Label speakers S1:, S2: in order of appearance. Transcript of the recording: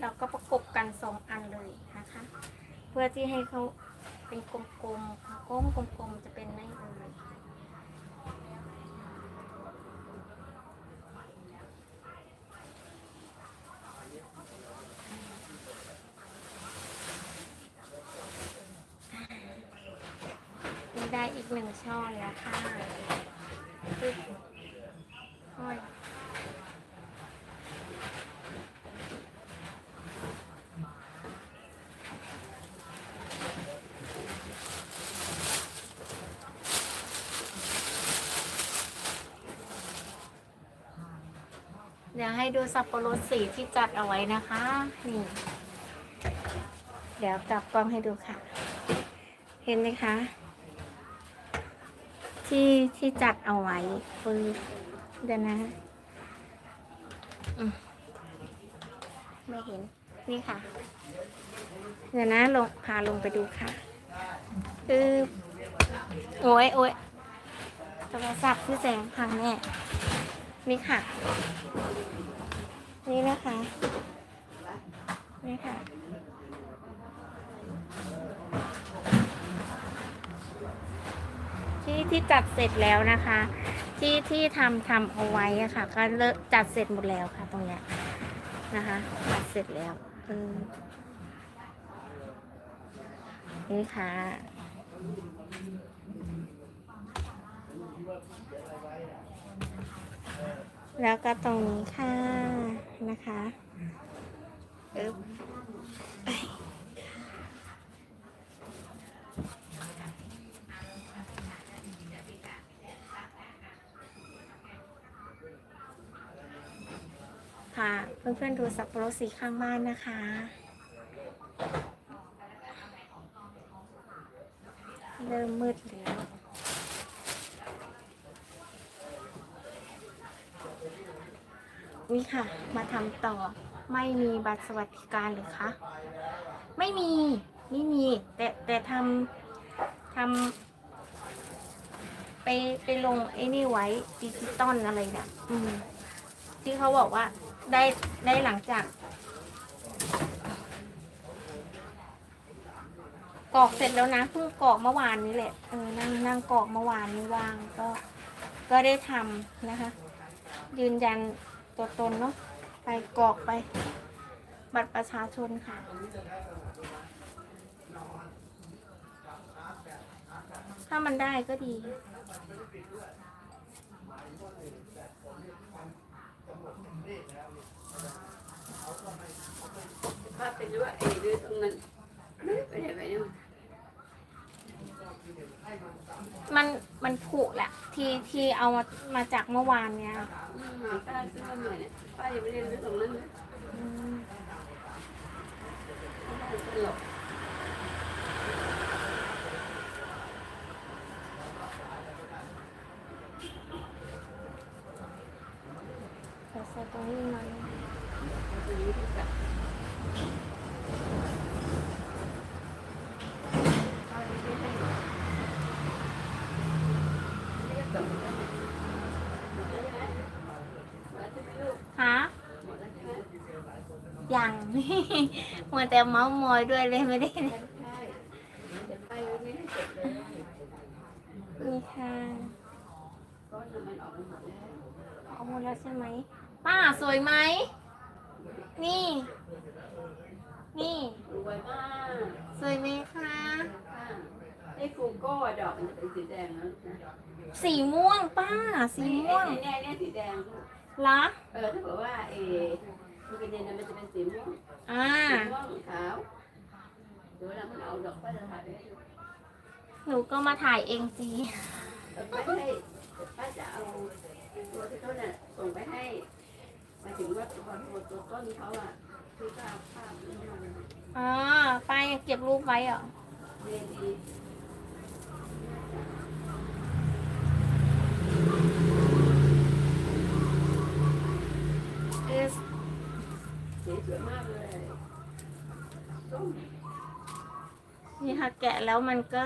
S1: เราก็ประกบกันสองอันเลยนะคะ เพื่อที่ให้เขาเป็นกลมๆกลมกลมๆจะเป็นไม่เอ่ยได้อีกหนึ่งช่อแล้วค่ะปึ๊บห้อย ดี๋ยวให้ดูสับปะรดสีที่จัดเอาไว้นะคะ นี่ เดี๋ยวกลับกล้องให้ดูค่ะ เห็นไหมคะ ที่ที่จัดเอาไว้ปืนเดี๋ยวนะมไม่เห็น นี่ค่ะ เดี๋ยวนะลงพาลงไปดูค่ะ คือโอ้ยโอ้ยโทรศัพท์ที่แสงพังแน่ นี่ค่ะ นี่นะคะ นี่ค่ะ ที่ที่จัดเสร็จแล้วนะคะ ที่ที่ทำทำเอาไว้อะค่ะ ก็เลิกจัดเสร็จหมดแล้วค่ะ ตรงเนี้ยนะคะจัดเสร็จแล้วอนี่ค่ะ แล้วก็ตรงนี้ค่ะนะคะอึ๊บเอ้ยค่ะเพื่อนๆดูสับปะรดสีข้างบ้านนะคะเริ่มมืดแล้ว นี่ค่ะ มาทำต่อ ไม่มีบัตรสวัสดิการหรือคะ ไม่มี ไม่มี แต่แต่ทำทำไปไปลงไอ้นี่ไว้ดิจิตอลอะไรเนี่ยอืมที่เขาบอกว่าได้ได้หลังจากกรอกเสร็จแล้วนะเพิ่งกรอกเมื่อวานนี้แหละเออนั่งนั่งกรอกเมื่อวานนี้ว่างก็ ก็ได้ทำนะคะ ยืนยัน ตัวตนเนาะไปกรอกไปบัตรประชาชนค่ะ ถ้ามันได้ก็ดี
S2: ป้าเป็นว่าไอ้เรื่องตรงนั้นไม่ไปไหนไปเนี่ย
S1: มันมันผุแหละที่ที่เอามามาจากเมื่อวานเนี้ย
S2: ป้าซื้อมาใหม่เนี่ยป้ายังไม่ได้เรื่องตรงนั้นเลย
S1: อืม
S2: ตลก
S1: ใส่ตรงนี้หน่อย
S2: ตรงนี้ที่กับป้าไม่ได้ให้เรียกกับหมดแล้วหมดแล้วใช่ไหมหมดแล้วใช่ไหมลูก
S1: ฮะ
S2: หมดแล้วใช่ไหม
S1: ยัง มัวแต่เมาส์มอยด้วยเลยไม่ได้
S2: ใช่ใช่เดี๋ยวไปไม่ให้เสร็จเลย
S1: นี่ค่ะ
S2: ก็มันออกมามดแล้ว
S1: เอาหมดแล้วใช่ไหมป้าสวยไหม นี่ นี่
S2: รวยมาก
S1: สวยไหมคะ
S2: ไอ้ฟูโก้ดอกมันจะเป็นสีแดงแล้วนะ
S1: สีม่วงป้า สีม่วง
S2: เนี่ยเนี่ยสีแดง
S1: เหรอ
S2: เออถ้าเกิดว่าเอ มันเป็นเนี่ยมันจะเป็นสีม่วง
S1: อ่า
S2: สีม่วงขาวเดี๋ยวเวลามันเอาดอกป้าจะถ่ายไปให้ดู
S1: หนูก็มาถ่ายเองสิ
S2: แต่ป้าให้ป้าจะเอาตัวที่เขาเนี่ยส่งไปให้หมายถึงว่าตัวตัวตัวต้นเขาอะคือก็เอาภาพนี้มา
S1: อ๋อป้ายังเก็บรูปไว้เหรอ
S2: เรียนดี
S1: คือ
S2: สีสวยมากเลย
S1: นี่ค่ะแกะแล้วมันก็